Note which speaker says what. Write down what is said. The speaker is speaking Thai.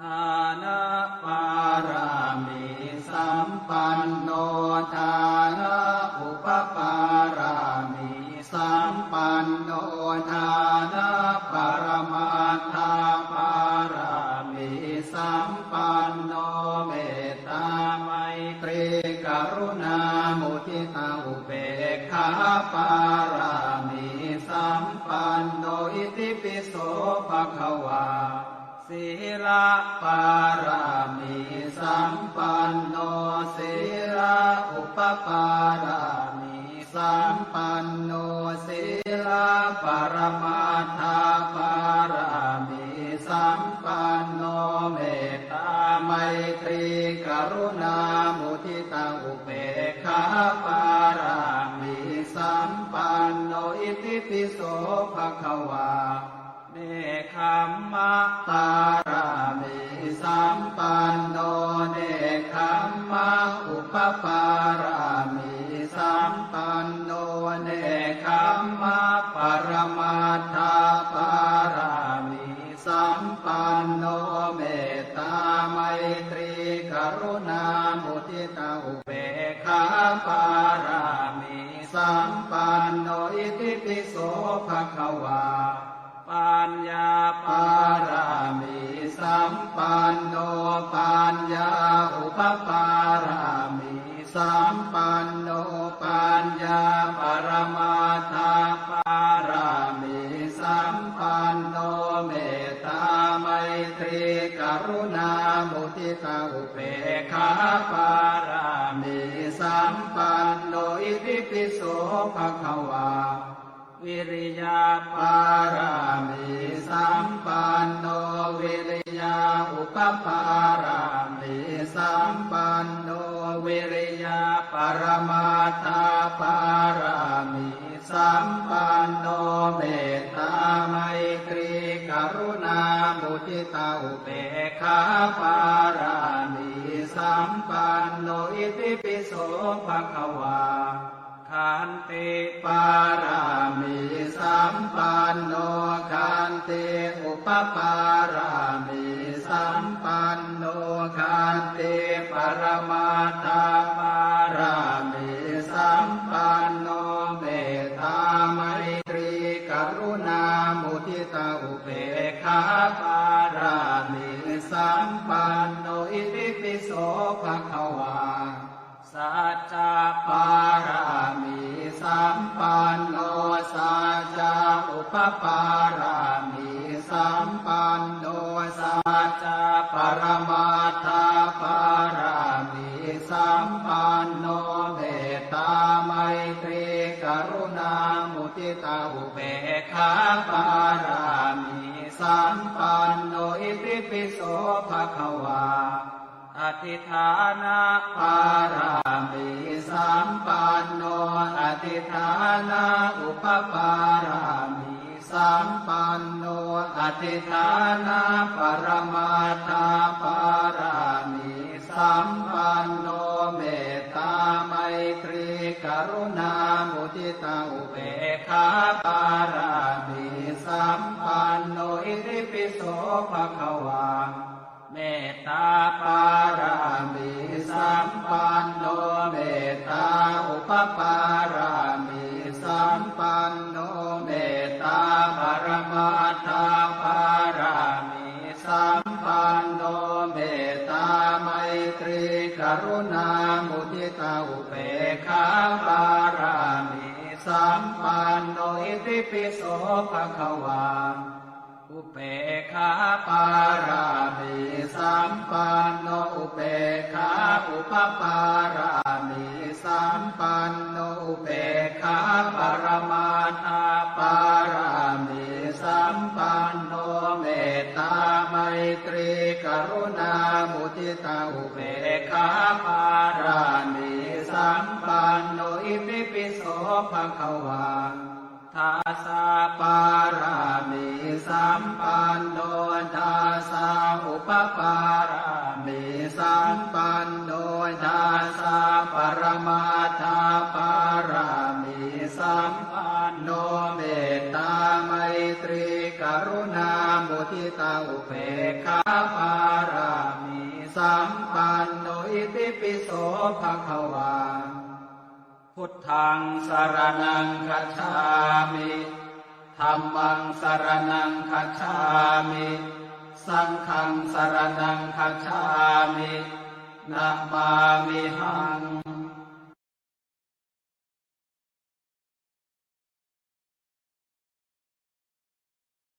Speaker 1: ทานะปารามิสัมปันโนทานะอุปปารามิสัมปันโนทานะปรมาทาปารามิสัมปันโนเมตตาไมตรีกรุณามุทิตาอุเบกขาปารามิสัมปันโนอิติปิโสภะคะวา ศีลปารามิสัมปันโนศีลอุปปารามิสัมปันโนศีลปรมาทาปารามิสัมปันโนเมตตาไมตรีกรุณามุทิตาอุเบกขาปารามิสัมปันโนอิติปิโสภะคะวา เนคขมมะตารามิสัมปันโนเนคขมมะอุปปารามิสัมปันโนเนคขมมะปรมาทาปารามิสัมปันโนเมตตาไมตรีกรุณามุทิตาอุเบกขาปารามิสัมปันโนอิติปิโสภะคะวา ญญาปารามิสัมปันโนปัญญาอุปปารามิสัมปันโนปัญญาปรมาทาปารามิสัมปันโนเมตตาไมตรีกรุณามุทิตาอุเบกขาปารามิสัมปันโนอิติปิโสภะคะวา วิริยาปารามิสัมปันโนวิริยาอุปปารามิสัมปันโนวิริยาปรมาทาปารามิสัมปันโนเมตตาไมตรีกรุณามุทิตาอุเบกขาปารามิสัมปันโนอิติปิโสภะคะวาขันติปา นโนขันติอุปปารามิสัมปันโนขันติปรมาทาปารามิสัมปันโนเมตตาไมตรีกรุณามุทิตาอุเบกขาปารามิสัมปันโนอิติปิโสภะคะวาสัจจปารามิสัมปัน ปปารามิสัมปันโนสัจจปรมาทาปารามิสัมปันโนเมตตาไมตรีกรุณามุทิตาอุเบกขาปารามิสัมปันโนอิติปิโสภะคะวาอธิฐานะปารามิสัมปันโนอธิฐานะอุปปารา สัมปันโนอธิฐานะปรมาทาปารามิสัมปันโนเมตตาไมตรีกรุณามุทิตาอุเบกขาปารามิสัมปันโนอิติปิโสภะคะวาเมตตาปารามิสัมปันโนเมตตาอุปปา ตาอุเบกขาปารามิสัมปันโนอิติปิโสภะคะวาอุเปกขาปารามิสัมปันโนอุเปกขาอุปปารามิสัมปันโนอุเปกขาปรมาทาปารามิสัมปันโนเมตตาไมตรีกรุณามุทิตาอุเบกขาปารามิ สัมปันโนอิติปิโสภะคะวาทาสาปารามิสัมปันโนทาสาอุปปารามิสัมปันโนทาสาปรมาทาปารามิสัมปันโนเมตตาไมตรีกรุณามุทิตาอุเบกขาปารามีสัมปันโน อิติปิโสภะคะวา พุทธังสารนังคัจฉามิธรรมังสารนังคัจฉามิ สังฆังสารนังคัจฉามิ นะมามิหั